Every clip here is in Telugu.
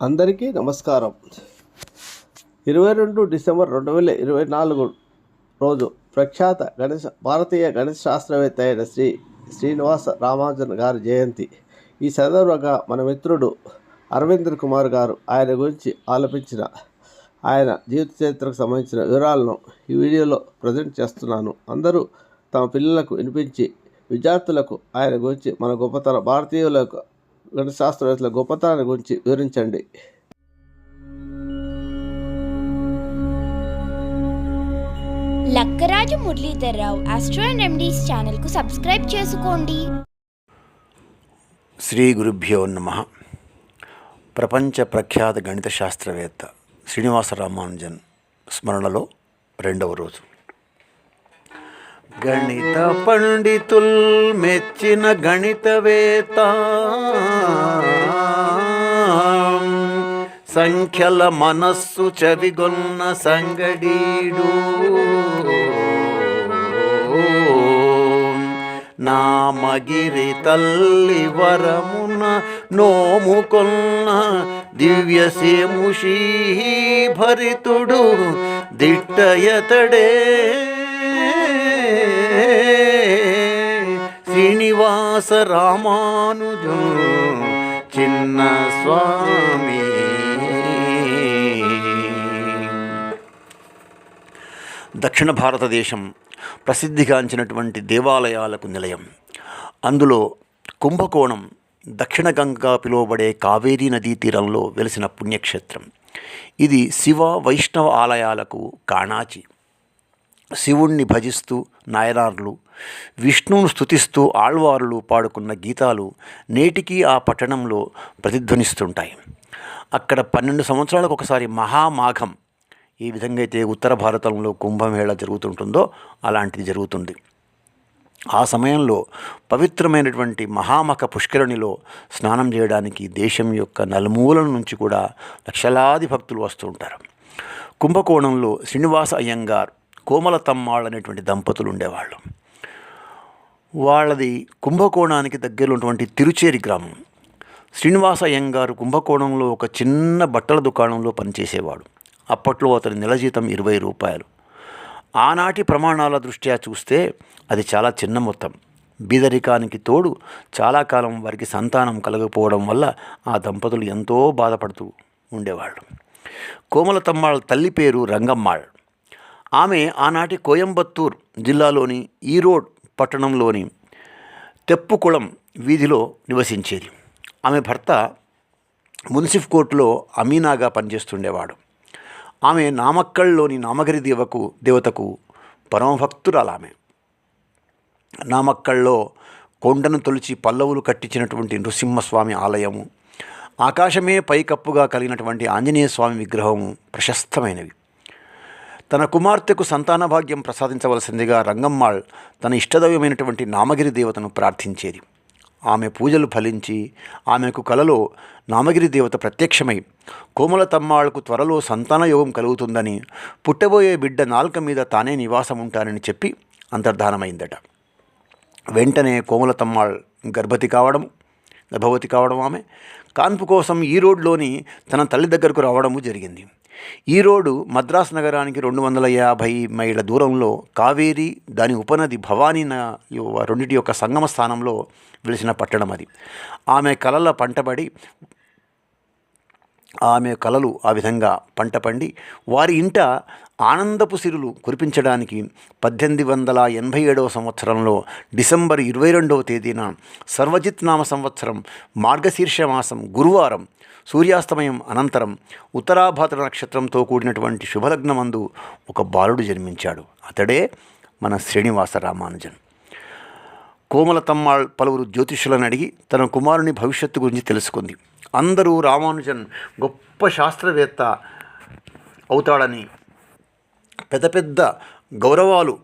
అందరికీ నమస్కారం. ఇరవై రెండు డిసెంబర్ రెండు వేల ఇరవై నాలుగు రోజు ప్రఖ్యాత గణిత భారతీయ గణిత శాస్త్రవేత్త అయిన శ్రీ శ్రీనివాస రామానుజన్ గారి జయంతి. ఈ సందర్భంగా మన మిత్రుడు అరవింద్ కుమార్ గారు ఆయన గురించి ఆలపించిన ఆయన జీవిత చరిత్రకు సంబంధించిన వివరాలను ఈ వీడియోలో ప్రజెంట్ చేస్తున్నాను. అందరూ తమ పిల్లలకు వినిపించి విద్యార్థులకు ఆయన గురించి మన గొప్పతన భారతీయులకు శాస్త్రవేత్తల గొప్పతనాన్ని గురించి వివరించండి. Lakkaraju Muralidhar Rao astro and remedies ఛానల్కు సబ్స్క్రైబ్ చేసుకోండి. శ్రీ గురుభ్యో నమ. ప్రపంచ ప్రఖ్యాత గణిత శాస్త్రవేత్త శ్రీనివాస రామానుజన్ స్మరణలో రెండవ రోజు. గణిత పండితుల్ మెచ్చిన గణితవేత సంఖ్యల మనస్సు చవిగొన్న సంగడీడు. నామగిరి తల్లి వరమున నోముకొన్న దివ్యసేముషీ భరితుడు దిట్టయతడే శ్రీనివాస రామానుజు చిన్న స్వామి. దక్షిణ భారతదేశం ప్రసిద్ధిగాంచినటువంటి దేవాలయాలకు నిలయం. అందులో కుంభకోణం దక్షిణ గంగా పిలువబడే కావేరీ నదీ తీరంలో వెలిసిన పుణ్యక్షేత్రం. ఇది శివ వైష్ణవ ఆలయాలకు కాణాచి. శివుణ్ణి భజిస్తూ నాయనార్లు విష్ణువును స్తుతిస్తూ ఆళ్వారులు పాడుకున్న గీతాలు నేటికీ ఆ పట్టణంలో ప్రతిధ్వనిస్తుంటాయి. అక్కడ పన్నెండు సంవత్సరాలకు ఒకసారి మహామాఘం ఈ విధంగా అయితే ఉత్తర భారతంలో కుంభమేళ జరుగుతుంటుందో అలాంటిది జరుగుతుంది. ఆ సమయంలో పవిత్రమైనటువంటి మహామఖ పుష్కరిణిలో స్నానం చేయడానికి దేశం యొక్క నలుమూలల నుంచి కూడా లక్షలాది భక్తులు వస్తూ ఉంటారు. కుంభకోణంలో శ్రీనివాస అయ్యంగార్ కోమలతమ్మాళ్ అనేటువంటి దంపతులు ఉండేవాళ్ళు వాళ్ళది కుంభకోణానికి దగ్గరలో ఉన్నటువంటి తిరుచేరి గ్రామం. శ్రీనివాస అయ్యంగారు కుంభకోణంలో ఒక చిన్న బట్టల దుకాణంలో పనిచేసేవాడు. అప్పట్లో అతని నెల జీతం ఇరవై రూపాయలు. ఆనాటి ప్రమాణాల దృష్ట్యా చూస్తే అది చాలా చిన్న మొత్తం. బీదరికానికి తోడు చాలా కాలం వారికి సంతానం కలగకపోవడం వల్ల ఆ దంపతులు ఎంతో బాధపడుతూ ఉండేవాళ్ళు. కోమలతమ్మాళ్ తల్లి పేరు రంగమ్మాళ్. ఆమె ఆనాటి కోయంబత్తూర్ జిల్లాలోని ఈరోడ్ పట్టణంలోని తెప్పుకుళం వీధిలో నివసించేది. ఆమె భర్త మున్సిఫ్ కోర్టులో అమీనాగా పనిచేస్తుండేవాడు. ఆమె నామక్కల్లోని నామగిరి దేవకు దేవతకు పరమభక్తురాలామె. నామక్కల్లో కొండను తొలిచి పల్లవులు కట్టించినటువంటి నృసింహస్వామి ఆలయము ఆకాశమే పైకప్పుగా కలిగినటువంటి ఆంజనేయ స్వామి విగ్రహము ప్రశస్తమైనవి. తన కుమార్తెకు సంతాన భాగ్యం ప్రసాదించవలసిందిగా రంగమ్మాళ్ తన ఇష్టదైవమైనటువంటి నామగిరి దేవతను ప్రార్థించేది. ఆమె పూజలు ఫలించి ఆమెకు కలలో నామగిరి దేవత ప్రత్యక్షమై కోమల తమ్మాళ్ళకు త్వరలో సంతాన యోగం కలుగుతుందని పుట్టబోయే బిడ్డ నాల్క మీద తానే నివాసం ఉంటానని చెప్పి అంతర్ధానమైందట. వెంటనే కోమల తమ్మాళ్ గర్భతి కావడం గర్భవతి కావడం ఆమె. కాన్పు కోసం ఈ రోడ్లోని తన తల్లి దగ్గరకు రావడము జరిగింది. ఈ రోడ్డు మద్రాస్ నగరానికి రెండు వందల యాభై మైళ్ళ దూరంలో కావేరి దాని ఉపనది భవానీ న- రెండిటి యొక్క సంగమ స్థానంలో వెలిసిన పట్టణం అది. ఆమె కలల పంటబడి ఆమె కలలు ఆ విధంగా పంట పండి వారి ఇంట ఆనందపు సిరులు కురిపించడానికి పద్దెనిమిది వందల ఎనభై ఏడవ సంవత్సరంలో డిసెంబర్ ఇరవై రెండవ తేదీన సర్వజిత్ నామ సంవత్సరం మార్గశీర్ష మాసం గురువారం సూర్యాస్తమయం అనంతరం ఉత్తరాభాద్ర నక్షత్రంతో కూడినటువంటి శుభలగ్నమందు ఒక బాలుడు జన్మించాడు. అతడే మన శ్రీనివాస రామానుజన్. కోమల తమ్మాళ్ పలువురు జ్యోతిష్యులను అడిగి తన కుమారుని భవిష్యత్తు గురించి తెలుసుకుంది. అందరూ రామానుజన్ గొప్ప శాస్త్రవేత్త అవుతాడని పెద్ద పెద్ద గౌరవాలు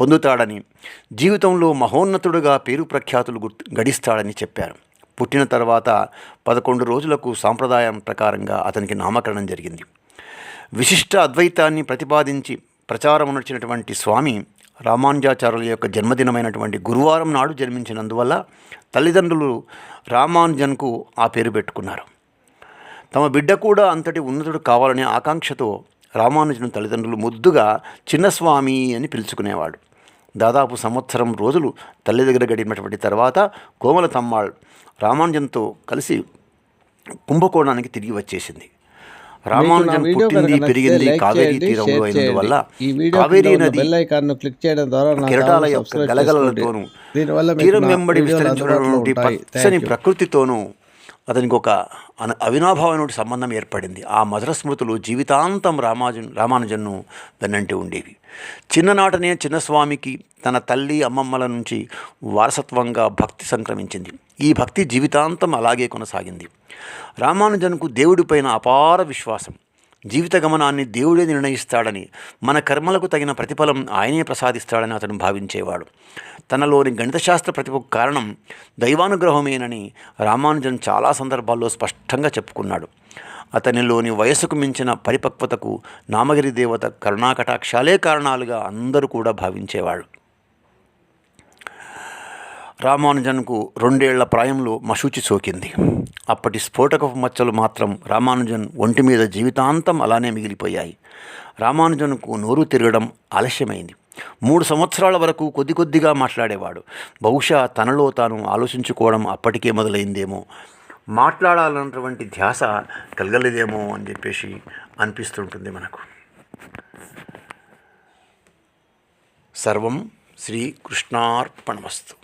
పొందుతాడని జీవితంలో మహోన్నతుడుగా పేరు ప్రఖ్యాతులు గుర్తు గడిస్తాడని చెప్పారు. పుట్టిన తర్వాత పదకొండు రోజులకు సాంప్రదాయం ప్రకారంగా అతనికి నామకరణం జరిగింది. విశిష్ట అద్వైతాన్ని ప్రతిపాదించి ప్రచారం నడిచినటువంటి స్వామి రామానుజాచార్యుల యొక్క జన్మదినమైనటువంటి గురువారం నాడు జన్మించినందువల్ల తల్లిదండ్రులు రామానుజన్కు ఆ పేరు పెట్టుకున్నారు. తమ బిడ్డ కూడా అంతటి ఉన్నతుడు కావాలనే ఆకాంక్షతో రామానుజన్ తల్లిదండ్రులు ముద్దుగా చిన్నస్వామి అని పిలుచుకునేవాడు. దాదాపు సంవత్సరం రోజులు తల్లి దగ్గర గడిపినటువంటి తర్వాత కోమల తమ్మాళ్ రామానుజంతో కలిసి కుంభకోణానికి తిరిగి వచ్చేసింది. రామానుజన్ పుట్టింది పెరిగింది కావేరీ తీరంలో అయినందువల్ల కావేరీ నది చేయడం ద్వారా కెరటాల యొక్క గలగలలతోనూ తీరం వెంబడి విస్తరించినటువంటి. పచ్చని. ప్రకృతితోనూ అతనికి ఒక అవినాభావమైన సంబంధం ఏర్పడింది. ఆ మధుర స్మృతులు జీవితాంతం రామాజన్ రామానుజన్ను వెన్నంటి ఉండేవి. చిన్ననాటనే చిన్నస్వామికి తన తల్లి అమ్మమ్మల నుంచి వారసత్వంగా భక్తి సంక్రమించింది. ఈ భక్తి జీవితాంతం అలాగే కొనసాగింది. రామానుజన్కు దేవుడిపైన అపార విశ్వాసం. జీవిత గమనాన్ని దేవుడే నిర్ణయిస్తాడని మన కర్మలకు తగిన ప్రతిఫలం ఆయనే ప్రసాదిస్తాడని అతను భావించేవాడు. తనలోని గణితశాస్త్ర ప్రతిభకు కారణం దైవానుగ్రహమేనని రామానుజన్ చాలా సందర్భాల్లో స్పష్టంగా చెప్పుకున్నాడు. అతనిలోని వయసుకు మించిన పరిపక్వతకు నామగిరి దేవత కరుణాకటాక్షాలే కారణాలుగా అందరూ కూడా భావించేవాడు రామానుజన్కు రెండేళ్ళ ప్రాయంలో మశూచి సోకింది. అప్పటి స్ఫోటక మచ్చలు మాత్రం రామానుజన్ ఒంటి మీద జీవితాంతం అలానే మిగిలిపోయాయి. రామానుజన్కు నోరు తిరగడం ఆలస్యమైంది. మూడు సంవత్సరాల వరకు కొద్ది కొద్దిగా మాట్లాడేవాడు. బహుశా తనలో తాను ఆలోచించుకోవడం అప్పటికే మొదలైందేమో. మాట్లాడాలన్నటువంటి ధ్యాస కలగలేదేమో అని చెప్పేసి అనిపిస్తుంటుంది మనకు. సర్వం శ్రీకృష్ణార్పణమస్తు